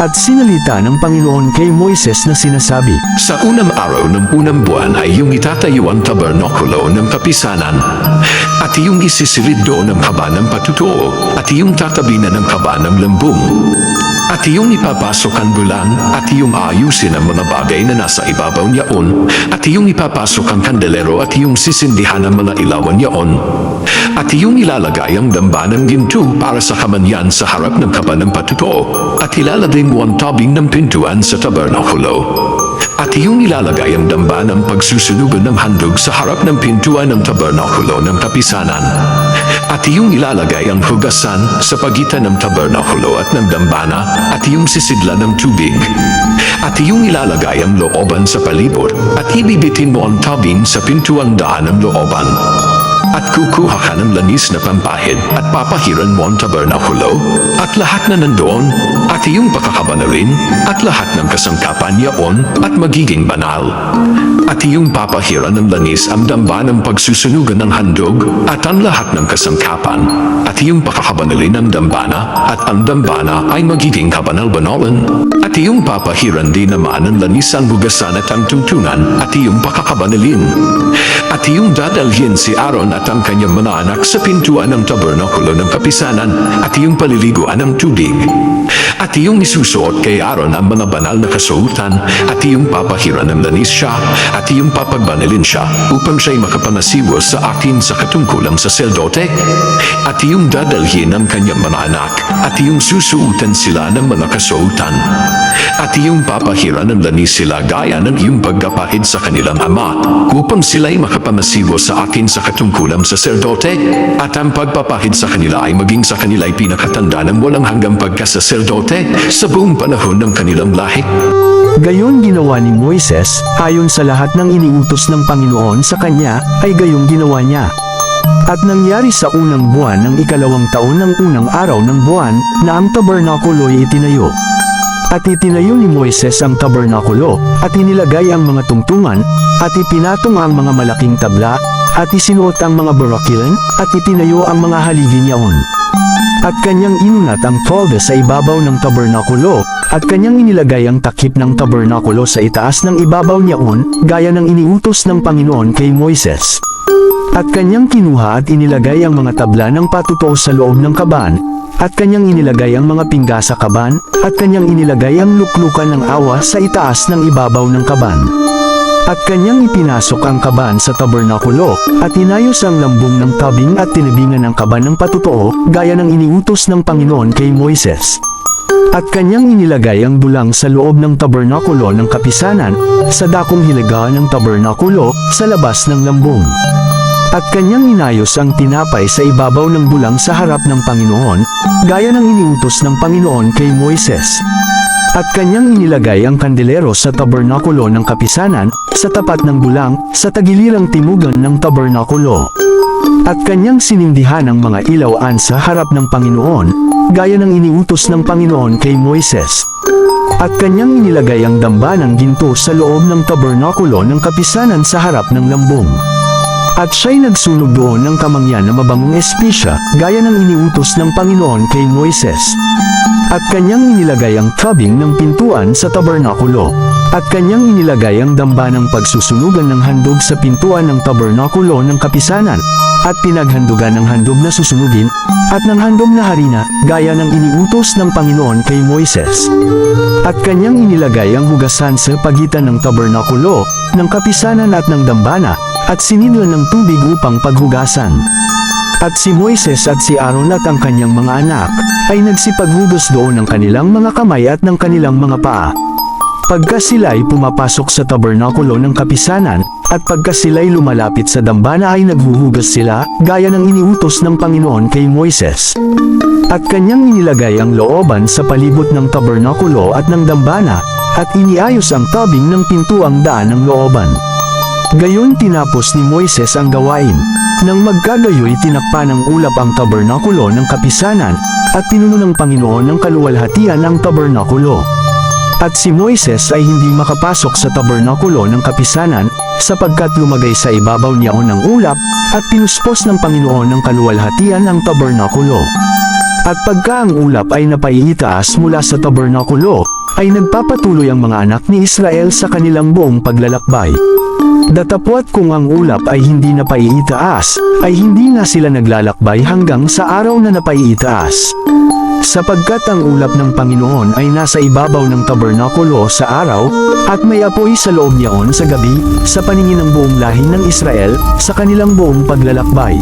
At sinalita ng Panginoon kay Moises na sinasabi, Sa unang araw ng unang buwan ay iyong itatayo ang tabernakulo ng kapisanan at iyong isisilid doon ang kaba ng patutuo at iyong tatabinan ng kaba ng lambung at iyong ipapasok ang bulan at iyong ayusin ang mga bagay na nasa ibabaw niyaon at iyong ipapasok ang kandelero at iyong sisindihan ang mga ilawan niyaon at iyong ilalagay ang damba ng ginto para sa kamanyan sa harap ng kaba ng patutuo at ilalagay mo ang tabing ng pintuan sa tabernakulo at iyong ilalagay ang damba ng pagsusunugan ng handog sa harap ng pintuan ng tabernakulo ng kapisanan. At iyong ilalagay ang hugasan sa pagitan ng tabernakulo at ng dambana at iyong sisidla ng tubig. At iyong ilalagay ang looban sa palibot at ibibitin mo ang tabing sa pintuang daan ng looban. At kukuha ka ng lanis na pampahid at papahiran mo ang tabernakulo at lahat na nandoon? At iyong pakakabanalin at lahat ng kasangkapan niyaon at magiging banal. At iyong papahiran ng lanis ang damba ng pagsusunugan ng handog? At ang lahat ng kasangkapan? At iyong pakakabanalin ang dambana? At ang dambana ay magiging kabanal-banalan. At iyong papahiran din naman ang lanis ang bugasan at ang tuntunan? At iyong pakakabanalin. At iyong dadalhin si Aaron at ang kanyang mga anak sa pintuan ng tabernakulo ng kapisanan at iyong paliliguan ng tubig. At iyong isusuot kay Aaron ang mga banal na kasuotan at iyong papahiran ng lanis siya at iyong papagbanalin siya upang siya'y makapanasiwas sa akin sa katungkulang saseldote. At iyong dadalhin ang kanyang mga anak at iyong susuutan sila ng mga kasuotan. At iyong papahiran ng lanis sila gaya ng iyong pagkapahid sa kanilang ama upang sila'y makapanasiwas sa akin sa katungkulang saserdote at ang pagpapahid sa kanila ay maging sa kanila ay pinakatanda ng walang hanggang pagkasaserdote sa buong panahon ng kanilang lahi. Gayon ginawa ni Moises, ayon sa lahat ng iniutos ng Panginoon sa kanya, ay gayong ginawa niya. At nangyari sa unang buwan ng ikalawang taon ng unang araw ng buwan na ang tabernakulo ay itinayo. At itinayo ni Moises ang tabernakulo, at inilagay ang mga tungtungan, at ipinatong ang mga malaking tabla, at isinuot ang mga barakilan, at itinayo ang mga haligi niyaon. At kanyang inunat ang tolde sa ibabaw ng tabernakulo, at kanyang inilagay ang takip ng tabernakulo sa itaas ng ibabaw niyaon, gaya ng iniutos ng Panginoon kay Moises. At kanyang kinuha at inilagay ang mga tabla ng patutuo sa loob ng kaban, at kanyang inilagay ang mga pingga sa kaban, at kanyang inilagay ang luklukan ng awa sa itaas ng ibabaw ng kaban. At kanyang ipinasok ang kaban sa tabernakulo, at inayos ang lambung ng tabing at tinibingan ng kaban ng patutuo, gaya ng iniutos ng Panginoon kay Moises. At kanyang inilagay ang dulang sa loob ng tabernakulo ng kapisanan, sa dakong hilagaan ng tabernakulo, sa labas ng lambung. At kanyang inayos ang tinapay sa ibabaw ng bulang sa harap ng Panginoon, gaya ng iniutos ng Panginoon kay Moises. At kanyang inilagay ang kandelero sa tabernakulo ng kapisanan, sa tapat ng bulang, sa tagilirang timugan ng tabernakulo. At kanyang sinindihan ang mga ilawan sa harap ng Panginoon, gaya ng iniutos ng Panginoon kay Moises. At kanyang inilagay ang damba ng ginto sa loob ng tabernakulo ng kapisanan sa harap ng lambung. At siya'y nagsunog doon ng kamangyan na mabangong espisya, gaya ng iniutos ng Panginoon kay Moises. At kanyang inilagay ang tabing ng pintuan sa tabernakulo. At kanyang inilagay ang damba ng pagsusunugan ng handog sa pintuan ng tabernakulo ng kapisanan. At pinaghandugan ng handog na susunugin, at ng handog na harina, gaya ng iniutos ng Panginoon kay Moises. At kanyang inilagay ang hugasan sa pagitan ng tabernakulo, ng kapisanan at ng dambana, at sinidlan ng tubig upang paghugasan. At si Moises at si Aaron at ang kanyang mga anak, ay nagsipaghugas doon ng kanilang mga kamay at ng kanilang mga paa. Pagka sila ay pumapasok sa tabernakulo ng kapisanan, at pagka sila ay lumalapit sa dambana ay naghuhugas sila, gaya ng iniutos ng Panginoon kay Moises. At kanyang inilagay ang looban sa palibot ng tabernakulo at ng dambana, at iniayos ang tabing ng pintuang daan ng looban. Gayon tinapos ni Moises ang gawain. Nang magkagayoy tinakpa ng ulap ang tabernakulo ng kapisanan, at pinuno ng Panginoon ng kaluwalhatian ang tabernakulo. At si Moises ay hindi makapasok sa tabernakulo ng kapisanan, sapagkat lumagay sa ibabaw niyaon ng ulap, at pinuspos ng Panginoon ng kaluwalhatian ang tabernakulo. At pagka ang ulap ay napaiitaas mula sa tabernakulo, ay nagpapatuloy ang mga anak ni Israel sa kanilang buong paglalakbay. Datapwat kung ang ulap ay hindi napaiitaas, ay hindi na sila naglalakbay hanggang sa araw na napaiitaas. Sapagkat ang ulap ng Panginoon ay nasa ibabaw ng tabernakulo sa araw, at may apoy sa loob niyaon sa gabi, sa paningin ng buong lahi ng Israel, sa kanilang buong paglalakbay.